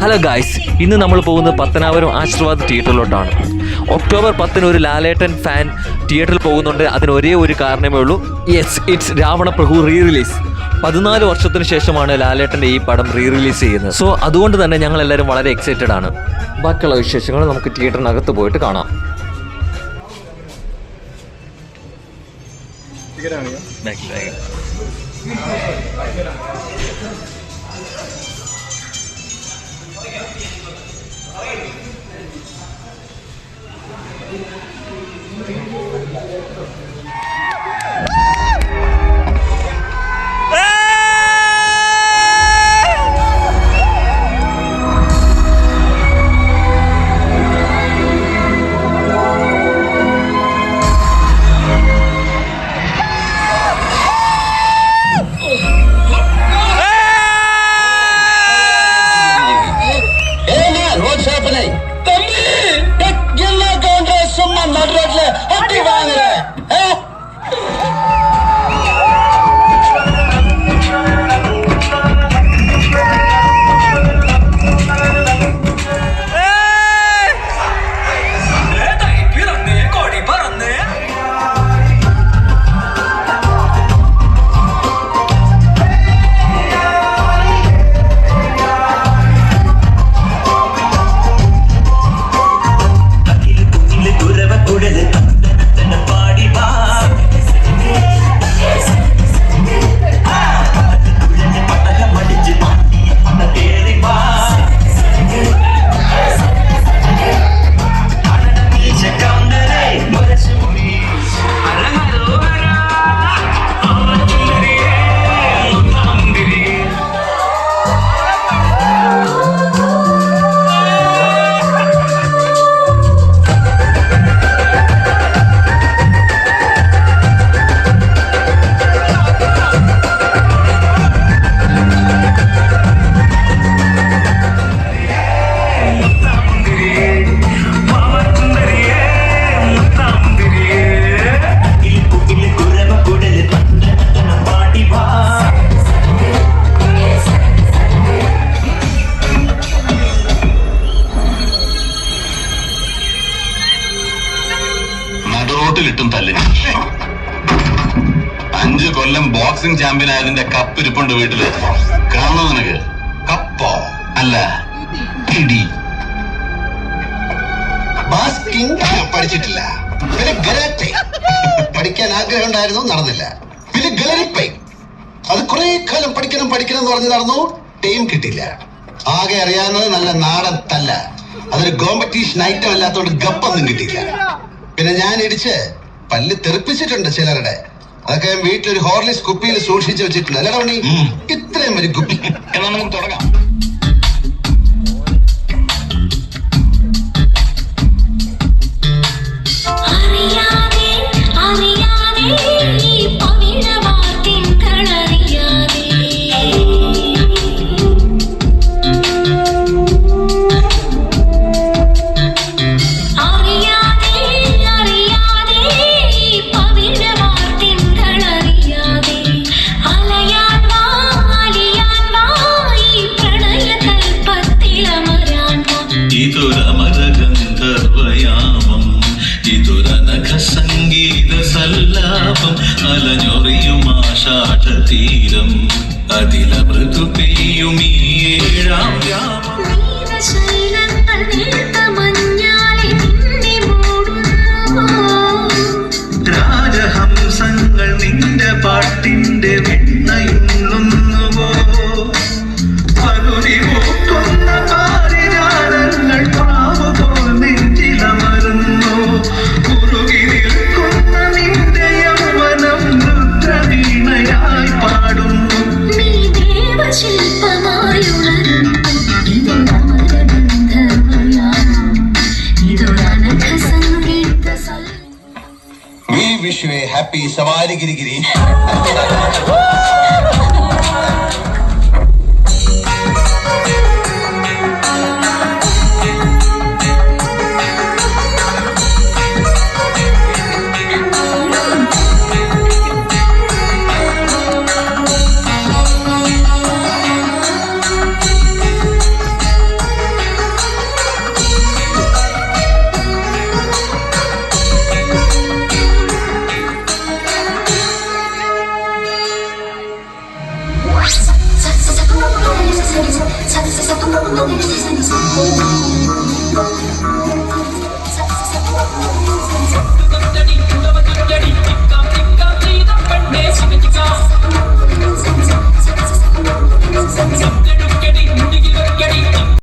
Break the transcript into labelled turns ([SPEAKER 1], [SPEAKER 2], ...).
[SPEAKER 1] Hello guys ഇന്ന് നമ്മൾ പോകുന്നത് പത്തനാപുരം ആശീർവാദ് തിയേറ്ററിലോട്ടാണ്. ഒക്ടോബർ പത്തിന് ഒരു ലാലേട്ടൻ ഫാൻ തിയേറ്ററിൽ പോകുന്നുണ്ട്. അതിന് ഒരേ ഒരു കാരണമേ ഉള്ളൂ. Yes it's Ravana Prabhu re release പതിനാല് വർഷത്തിന് ശേഷമാണ് ലാലേട്ടന്റെ ഈ പടം റീ റിലീസ് ചെയ്യുന്നത്. സോ അതുകൊണ്ട് തന്നെ ഞങ്ങൾ എല്ലാവരും വളരെ എക്സൈറ്റഡ് ആണ്. ബാക്കിയുള്ള വിശേഷങ്ങൾ നമുക്ക് തിയേറ്ററിനകത്ത് പോയിട്ട് കാണാം.
[SPEAKER 2] よっていうこ。நடுரோட்ல ஒட்டி வாங்குற ஆ?
[SPEAKER 3] നടുറോട്ടിലിട്ടും തല്ലിന് അഞ്ചു കൊല്ലം ബോക്സിംഗ് ചാമ്പ്യൻ ആയതിന്റെ കപ്പ് ഇരിപ്പുണ്ട് വീട്ടിൽ. കാണുന്നു നിനക്ക്? കപ്പോ അല്ല. ഇടി.
[SPEAKER 2] പഠിച്ചിട്ടില്ല. പിന്നെ ഗരാട്ടെ പഠിക്കാൻ ആഗ്രഹം ഉണ്ടായിരുന്നു നടന്നില്ല. പിന്നെ ഗലരിപ്പൈ അത് കുറെ കാലം പഠിക്കണം പഠിക്കണം എന്ന് പറഞ്ഞ് നടന്നു. ടൈം കിട്ടില്ല ആകെ അറിയാവുന്നത് നല്ല നാടൻ തല്ല. അതൊരു കോമ്പറ്റീഷൻ ഐറ്റം അല്ലാത്തതുകൊണ്ട് ഗപ്പൊന്നും കിട്ടിയില്ല. പിന്നെ ഞാൻ ഇടിച്ച് പല്ല് തെറിപ്പിച്ചിട്ടുണ്ട് ചിലരുടെ. അതൊക്കെ വീട്ടിലൊരു ഹോർലിക്സ് കുപ്പിയിൽ സൂക്ഷിച്ചു വെച്ചിട്ടുണ്ട്.
[SPEAKER 3] അല്ലേ.
[SPEAKER 2] ഇത്രയും വലിയ കുപ്പി.
[SPEAKER 3] എന്നാ നമുക്ക് തുടങ്ങാം.
[SPEAKER 4] അലഞ്ഞൊറിയും ആഷാഢതീരം തീരം. അതിലമൃതു പെയ്യും happy Savari Giri Giri.
[SPEAKER 5] 세상에서 찾으셔서
[SPEAKER 2] 똑똑한 너를
[SPEAKER 3] 세상에서